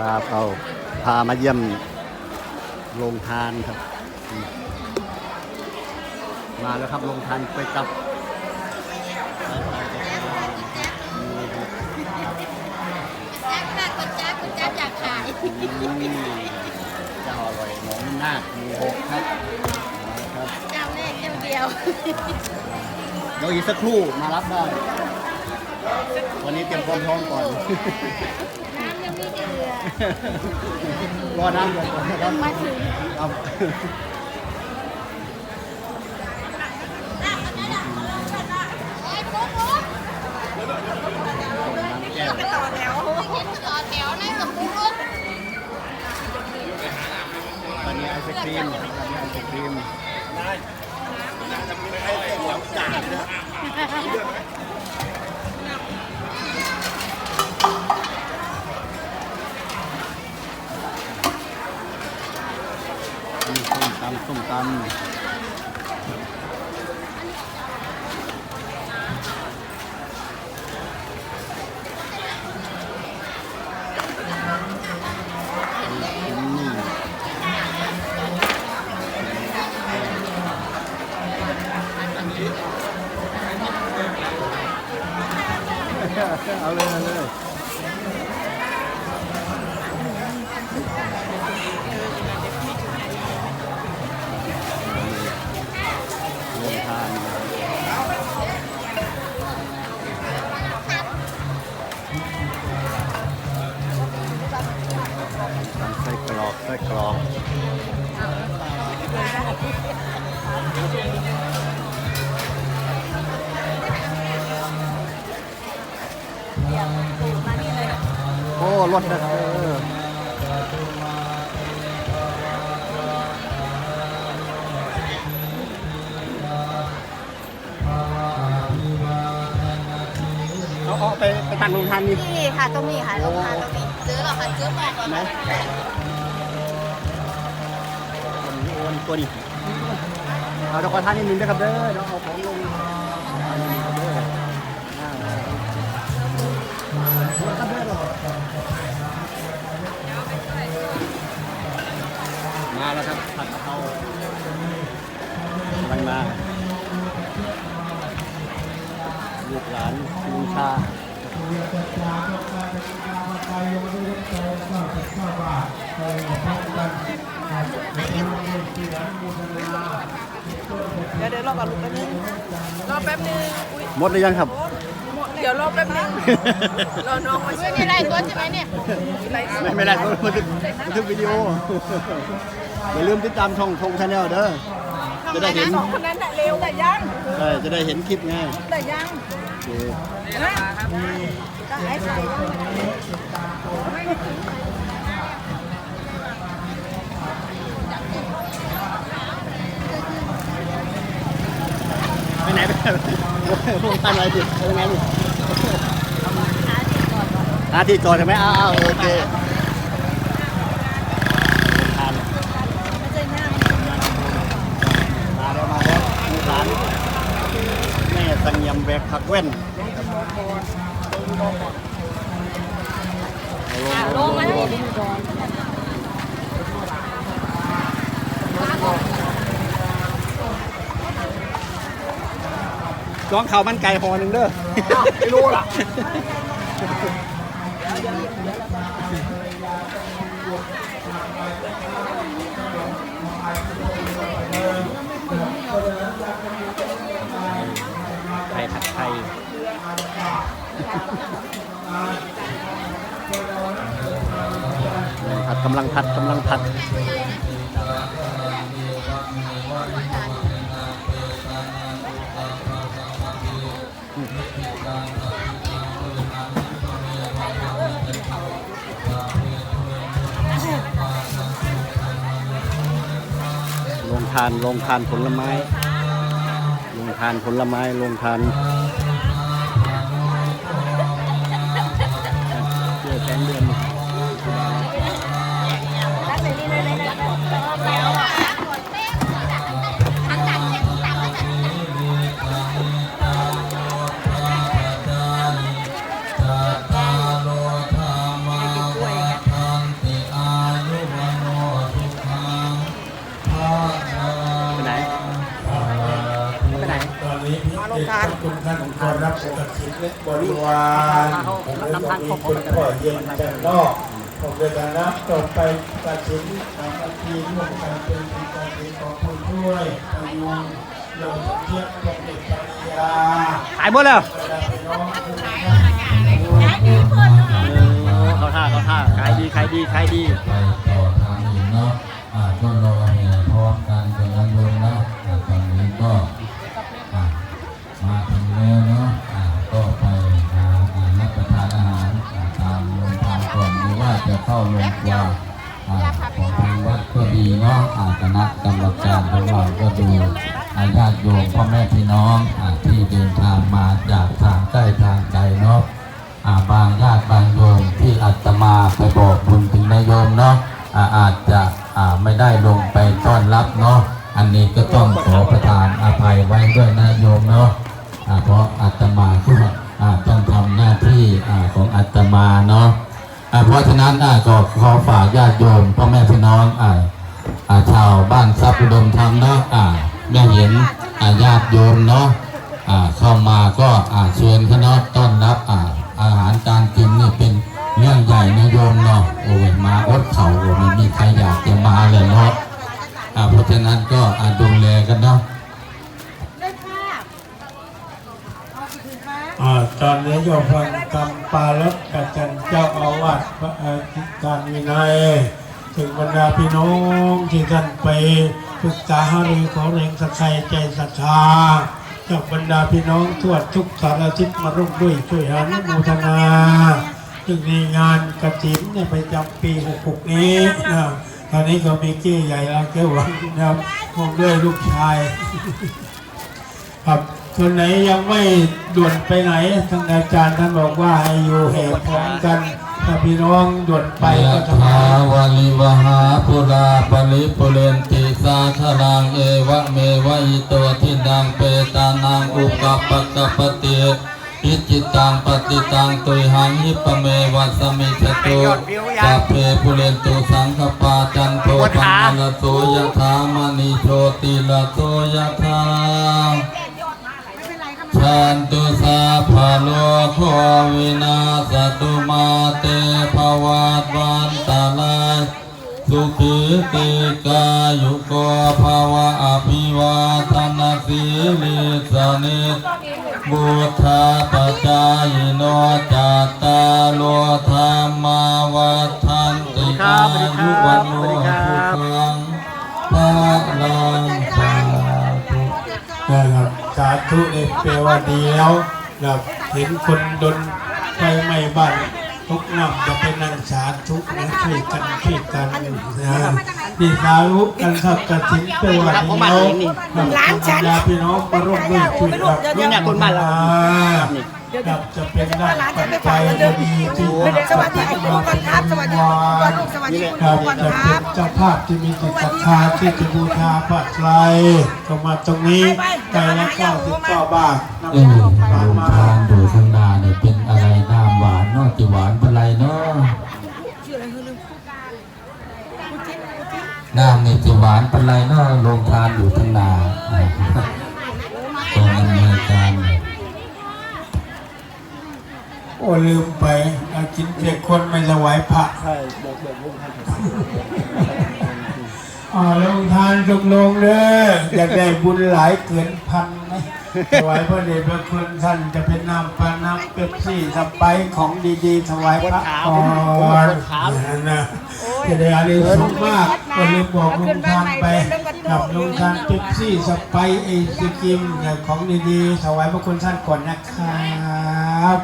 ครับเอาพามาเยี่ยมโรงทานครับ มาแล้วครับโรงทานไปกับแจ๊คคุณแจ๊คคุณแจ๊คอยากขายอืมเจ้าอร่อยหมองนาคมูหกครับเอาละครับเจ้าแรกเจ้าเดียวเดี๋ยวอีกสักครู่มารับได้ วันนี้เตรียมความพร้อมก่อน น้ำยังไม่เดือด รอน้ำเดือดก่อนนะครับมาถึงครับโอ้ยปุ๊บปุ๊บน้ำแก้วต่อแถวเห็นต่อแถวในสมบูรณ์ตอนนี้ไอศครีมตอนนี้ไอศครีม เอาเลยเอาเลยลงทานทำไส้กรอกไส้กรอก รถนะเออเอาเอาไปไปตั้งโรงทานนี่นี่ค่ะตรงนี้ค่ะลงทานตรงนี้ซื้อหรอคะซื้อบอกก่อนไหมโอนตัวนี้เอาเดี๋ยวขอทานนิดนึงนะครับเด้อเดี๋ยวเอาของลงเอานิดนึงครับเด้อ มาแล้วครับผัดกะเพรากำลังมาลูกหลานลุงชาเดี๋ยวเดี๋ยวรอก่อนลูกแป๊บนึงรอแป๊บนึงอุ้ยหมดหรือยังครับหมดเดี๋ยวรอแป๊บนึงรอน้องมาช่วย ไม่ได้ตัวใช่ไหมเนี่ยไลฟ์สดไม่ไม่ได้บันทึกบันทึกวิดีโอ อย่าลืมติดตามช่องทงชาแนลเด้อ จะได้เห็น สองคนนั้นน่ะเร็วแต่ยัง ใช่ จะได้เห็นคลิปไงแต่ยังโอเคนะก็ให้ใส่ไปไหนไปพวกท่านอะไรดิไปไหนดิหาที่จอดใช่ไหมอ้าวโอเคทานมาแล้วมาแล้วมีร้านแม่ตังยำแบกผักแว่นเอาลงมาลงมา จ้องเขาวมันไก่ห่อหนึ่งเด้อไม่รู้ล่ะไข่ผัดไทยผัดกำลังผัดกำลังผัด ลงทานลงทานผลไม้ ลงทานผลไม้ลงทานเชื่อแสงเดือน ก็รับกฐินและบริวารผมเลยต้องมีคุณพ่อเย็นจันนอกผมเลยการรับต่อไปกฐินสามัคคีร่วมกันเป็นกิจกรรมของคุณด้วยพยุงลงเทียบพวกเด็กปัญญาขายหมดแล้วเวลาไปน้องคุณเขาท่าเขาท่าขายดีขายดีขายดี เดินทางมาจากทางใกล้ทางไกลเนาะบางญาติบางโยมที่อาตมาไปบอกบุญถึงนายโยมเนาะอาอาจจะไม่ได้ลงไปต้อนรับเนาะอันนี้ก็ต้องขอประทานอภัยไว้ด้วยนะโยมเนาะเพราะอาตมาก็ต้องทำหน้าที่อของอาตมาเนาะเพราะฉะนั้นก็ขอฝากญาติโยมพ่อแม่พี่น้องชาวบ้านทรัพย์อุดมธรรมเนาะอ่าเมื่อเห็นญาติโยมเนาะ เข้ามาก็อ่าเชิญคณะต้อนรับอาอาหารการกินนี่เป็นเรื่องใหญ่นะโยมเนาะโอ้ยมาอดเขาโอ้ไม่มีใครอยากจะมาเลยเนาะเพราะฉะนั้นก็อาดูแลกันเนาะอตอนนี้โยมฟังกำปาลบกับจันเจ้าอาวาสพระอาธิการวินัยถึงบรรดาพี่น้องที่ท่านไปปรึกษาหารือขอแรงสักใครใจศรัทธา จากบรรดาพี่น้องทั่วทุกสารทิศมาร่วมด้วยช่วยหันโมทนาจึงในงานกระถินในประจำปี 66 นี้นะตอนนี้ก็มีเก้ใหญ่แล้วเก้หวังนะครับพร้อมด้วยลูกชาย ครับคนไหนยังไม่ด่วนไปไหนทางอาจารย์ท่านบอกว่าให้อยู่แห่พร้อมกัน ถ้าพี่น้องด่วนไปยะก็จะถาวาลิวหาปุราปริปุเรนติสาคลังเอวะเมวะอิโตทินังเปตานังอุปปปะปะเตอิจิตังปฏิตังตุยหังหิปะเมวัสมิจตุสัพเพปุเรนตุสังคปาจันโทปะนละโสยะถามณิโชติละโสยะถา ชันตุสาภาโลกโควินาสตุมาเตภวัตวันตาลายสุขีติกายุโกภาวะอภิวาทนาสีลิสนิจบุทธาปจายโนจัตตาโลธรรมาวัฏันติอายุวันโนสุขังภาลังาธุเอเปลว่าดีแล้วนะครับเห็นคนดนไฟไหม้บ้านทุกน้ำจะเป็นนังสาธุนะช่วยกันช่วยกันนะนี่สาธุกันครับกระถิ่นเปลว่าดีแล้วร้านฉันพี่น้องมาร่วมด้วยช่วยกันนี่ เนี่ยคนบ้านเราครับจะเป็นด้านปัจจัยดีที่สวัสดีคุณครูก่อนครับสวัสดีคุณครูก่อนลูกสวัสดีคุณคครูรับก่อนจะคเป็รันบเจ้าภาพที่มีจิตศรัทธาที่จะบูชาพระไตรก็มาตรงนี้ใจละเก้าสิบเก้าบาทเออโรงทานดูข้างหน้าเนี่ยเป็นอะไรน้ำหวานเนอกจะหวานเป็นไรเนาะน้ำนี่จะหวานเป็นไรเนาะโรงทานอยู่ข้างหน้า ลืมไปเอากินเด็กคนไม่ถวายพระใช่บอกบอกลุงท่านอ่าลงทานจงลงเด้ออยากได้บุญหลายเกินพันไหมถวายพระเดชพระคุณท่านจะเป็นน้ำปาน้ำเป๊ปซี่สไปซ์ของดีๆถวายพระก่อนนั่นนะจะได้อานิสงส์มากก็เลยบอกลงทานไปกับลงทานเป๊ปซี่สไปซ์ไอศกรีมเนี่ยของดีๆถวายพระคุณท่านก่อนนะครับ